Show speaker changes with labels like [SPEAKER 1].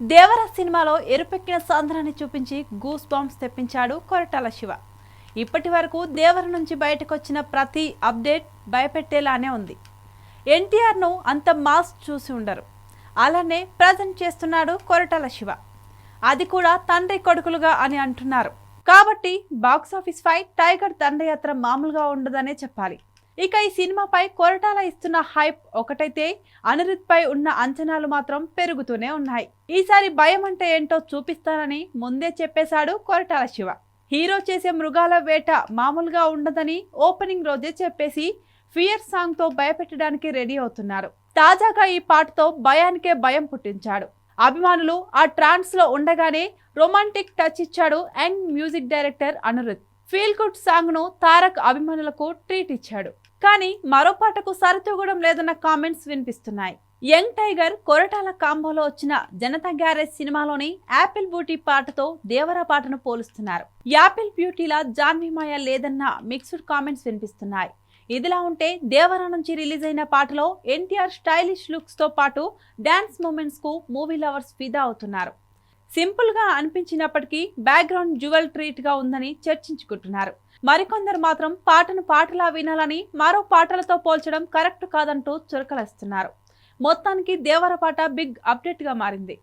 [SPEAKER 1] దేవర సినిమాలో ఎరుపెక్కిన సాంద్రాన్ని చూపించి గూస్ బాంబ్స్ తెప్పించాడు కొరటాల శివ. ఇప్పటి వరకు దేవర నుంచి బయటకొచ్చిన ప్రతి అప్డేట్ భయపెట్టేలానే ఉంది. ఎన్టీఆర్ను అంత మాస్ చూసి ఉండరు. అలానే ప్రజెంట్ చేస్తున్నాడు కొరటాల శివ. అది కూడా తండ్రి కొడుకులుగా అని అంటున్నారు. కాబట్టి బాక్సాఫీస్ ఫైట్ టైగర్ దండయాత్ర మామూలుగా ఉండదనే చెప్పాలి. ఇక ఈ సినిమాపై కొరటాల ఇస్తున్న హైప్ ఒకటైతే అనిరుద్ పై ఉన్న అంచనాలు మాత్రం పెరుగుతూనే ఉన్నాయి. ఈసారి భయం అంటే ఏంటో చూపిస్తానని ముందే చెప్పేశాడు కొరటాల శివ. హీరో చేసే మృగాల వేట మామూలుగా ఉండదని ఓపెనింగ్ రోజే చెప్పేసి ఫియర్ సాంగ్తో భయపెట్టడానికి రెడీ అవుతున్నారు. తాజాగా ఈ పాటతో భయానికే భయం పుట్టించాడు. అభిమానులు ఆ ట్రాన్స్లో ఉండగానే రొమాంటిక్ టచ్ ఇచ్చాడు young music director Anirudh feel good సాంగ్ను Tarak అభిమానులకు ట్రీట్ ఇచ్చాడు. కానీ మరో పాటకు సరితూగడం లేదన్న కామెంట్స్ వినిపిస్తున్నాయి. యంగ్ టైగర్ కొరటాల కాంబోలో వచ్చిన జనతా గ్యారేజ్ సినిమాలోని యాపిల్ బ్యూటీ పాటతో దేవరా పాటను పోలుస్తున్నారు. యాపిల్ బ్యూటీలా జాన్వి మాయ లేదన్న మిక్స్డ్ కామెంట్స్ వినిపిస్తున్నాయి. ఇదిలా ఉంటే దేవరా నుంచి రిలీజ్ అయిన పాటలో ఎన్టీఆర్ స్టైలిష్ లుక్స్తో పాటు డాన్స్ మూమెంట్స్కు మూవీ లవర్స్ ఫిదా అవుతున్నారు. సింపుల్గా అనిపించినప్పటికీ బ్యాక్గ్రౌండ్ జ్యువెల్ ట్రీట్గా ఉందని చర్చించుకుంటున్నారు. మరికొందరు మాత్రం పాటను పాటలా వినాలని మరో పాటలతో పోల్చడం కరెక్ట్ కాదంటూ చురకలేస్తున్నారు. మొత్తానికి దేవర పాట బిగ్ అప్డేట్గా మారింది.